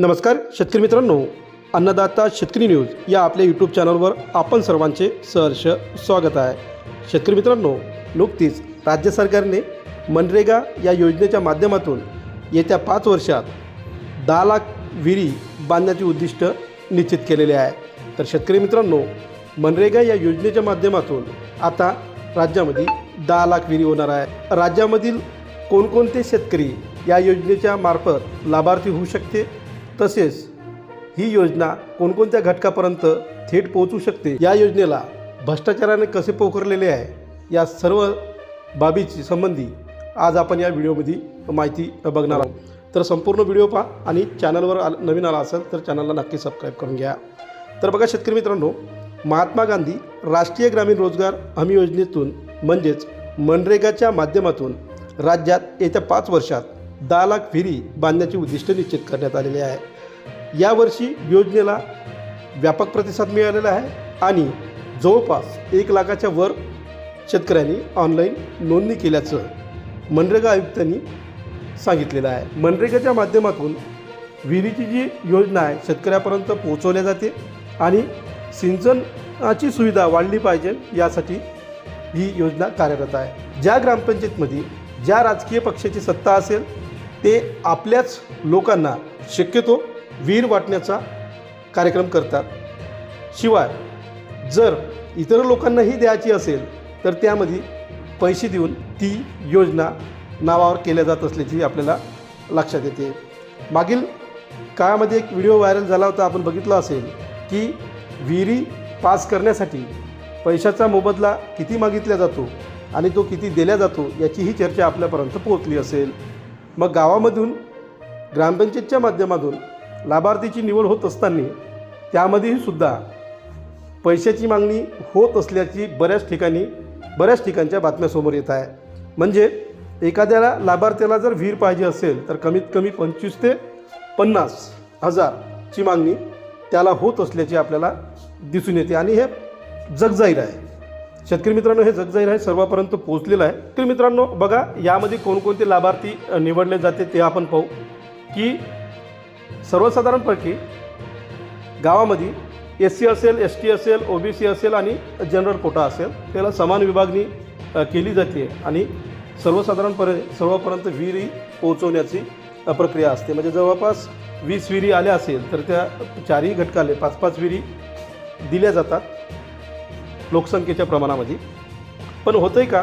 नमस्कार शेतकरी मित्रांनो. अन्नदाता शेतकरी न्यूज या आपल्या यूट्यूब चॅनलवर आपण सर्वांचे सहर्ष स्वागत आहे. शेतकरी मित्रांनो नुकतीच राज्य सरकारने मनरेगा या योजनेच्या माध्यमातून येत्या पाच वर्षात दहा लाख विहिरी बांधण्याचे उद्दिष्ट निश्चित केलेले आहे. तर शेतकरी मित्रांनो मनरेगा या योजनेच्या माध्यमातून आता राज्यामध्ये दहा लाख विहिरी होणार आहे. राज्यामधील कोणकोणते शेतकरी या योजनेच्या मार्फत लाभार्थी होऊ शकते? तसेच ही योजना कोणकोणत्या घटकापर्यंत थेट पोहोचू शकते या योजनेला भ्रष्टाचाराने कसे पोखरलेले आहे या सर्व बाबीची संबंधी आज आपण या व्हिडिओमध्ये माहिती बघणार आहोत. तर संपूर्ण व्हिडिओ पहा आणि चॅनलवर आल नवीन आला असेल तर चॅनलला नक्की सबस्क्राईब करून घ्या. तर बघा शेतकरी मित्रांनो महात्मा गांधी राष्ट्रीय ग्रामीण रोजगार हमी योजनेतून म्हणजेच मनरेगाच्या माध्यमातून राज्यात येत्या पाच वर्षात दहा लाख विहिरी बांधण्याचे उद्दिष्ट निश्चित करण्यात आलेले आहे. यावर्षी योजनेला व्यापक प्रतिसाद मिळालेला आहे आणि जवळपास एक लाखाच्या वर शेतकऱ्यांनी ऑनलाईन नोंदणी केल्याचं मनरेगा आयुक्तांनी सांगितलेलं आहे. मनरेगाच्या माध्यमातून विहिरीची जी योजना आहे शेतकऱ्यापर्यंत पोहोचवल्या जाते आणि सिंचनाची सुविधा वाढली पाहिजे यासाठी ही योजना कार्यरत आहे. ज्या ग्रामपंचायतमध्ये ज्या राजकीय पक्षाची सत्ता असेल ते आपल्याच लोकांना शक्यतो विहीर वाटण्याचा कार्यक्रम करतात. शिवाय जर इतर लोकांनाही द्यायची असेल तर त्यामध्ये पैसे देऊन ती योजना नावावर केल्या जात असल्याची आपल्याला लक्षात येते. मागील काळामध्ये एक व्हिडिओ व्हायरल झाला होता आपण बघितला असेल की विहिरी पास करण्यासाठी पैशाचा मोबदला किती मागितला जातो आणि तो किती दिला जातो याचीही चर्चा आपल्यापर्यंत पोहोचली असेल. मग गावामधून ग्रामपंचायतच्या माध्यमातून लाभार्थीची निवड होत असताना त्यामध्येही सुद्धा पैशाची मागणी होत असल्याची बऱ्याच ठिकाणी बऱ्याच ठिकाणच्या बातम्या समोर येत आहे. म्हणजे एखाद्याला लाभार्थ्याला जर विहीर पाहिजे असेल तर कमीत कमी पंचवीस ते पन्नास हजारची मागणी त्याला होत असल्याची आपल्याला दिसून येते. आणि हे जगजाहीर आहे. शेतकरी मित्रांनो हे जगजाहीर आहे सर्वांपर्यंत पोहोचलेलं आहे. तर मित्रांनो बघा यामध्ये कोणकोणते लाभार्थी निवडले जाते ते आपण पाहू. की सर्वसाधारणपैकी गावामध्ये एस सी असेल एस टी असेल ओ बी सी असेल आणि जनरल कोटा असेल त्याला समान विभागणी केली जाते आणि सर्वसाधारणपणे सर्वपर्यंत विहिरी पोहोचवण्याची प्रक्रिया असते. म्हणजे जवळपास वीस विहिरी आल्या असेल तर त्या चारही घटकाले पाच पाच विहिरी दिल्या जातात लोकसंख्येच्या प्रमाणामध्ये. पण होतं आहे का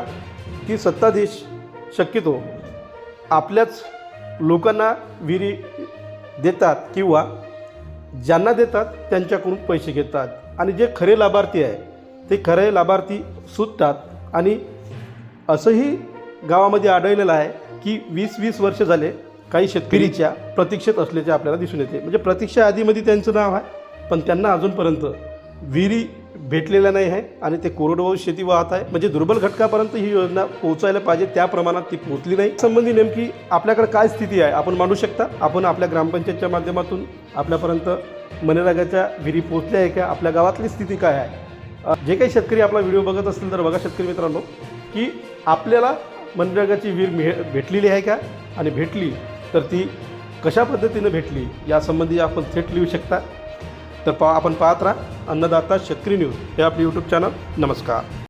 की सत्ताधीश शक्यतो आपल्याच लोकांना विहिरी देतात किंवा ज्यांना देतात त्यांच्याकडून पैसे घेतात. आणि जे खरे लाभार्थी आहे ते खरे लाभार्थी सुटतात. आणि असंही गावामध्ये आढळलेलं आहे की वीस वीस वर्ष झाले काही शेतकरीच्या प्रतीक्षेत असल्याचे आपल्याला दिसून येते. म्हणजे प्रतीक्षा यादीमध्ये त्यांचं नाव आहे पण त्यांना अजूनपर्यंत विहिरी भेटलेलं नाही आहे आणि ते कोरडवाहू शेती वाहत आहे. म्हणजे दुर्बल घटकापर्यंत ही योजना पोहोचायला पाहिजे त्या प्रमाणात ती पोहोचली नाही. संबंधी नेमकी आपल्याकडे काय स्थिती आहे आपण मांडू शकता. आपण आपल्या ग्रामपंचायतच्या माध्यमातून आपल्यापर्यंत मनरेगाच्या विहिरी पोहोचल्या आहे का आपल्या गावातली स्थिती काय आहे? जे काही शेतकरी आपला व्हिडिओ बघत असतील तर बघा शेतकरी मित्रांनो की आपल्याला मनरेगाची विहीर मिळ भेटलेली आहे का? आणि भेटली तर ती कशा पद्धतीनं भेटली? यासंबंधी आपण थेट लिहू शकता. तर पा आपण पाहत राहा अन्नदाता शेतकरी न्यूज. हे आपलं यूट्यूब चॅनल नमस्कार.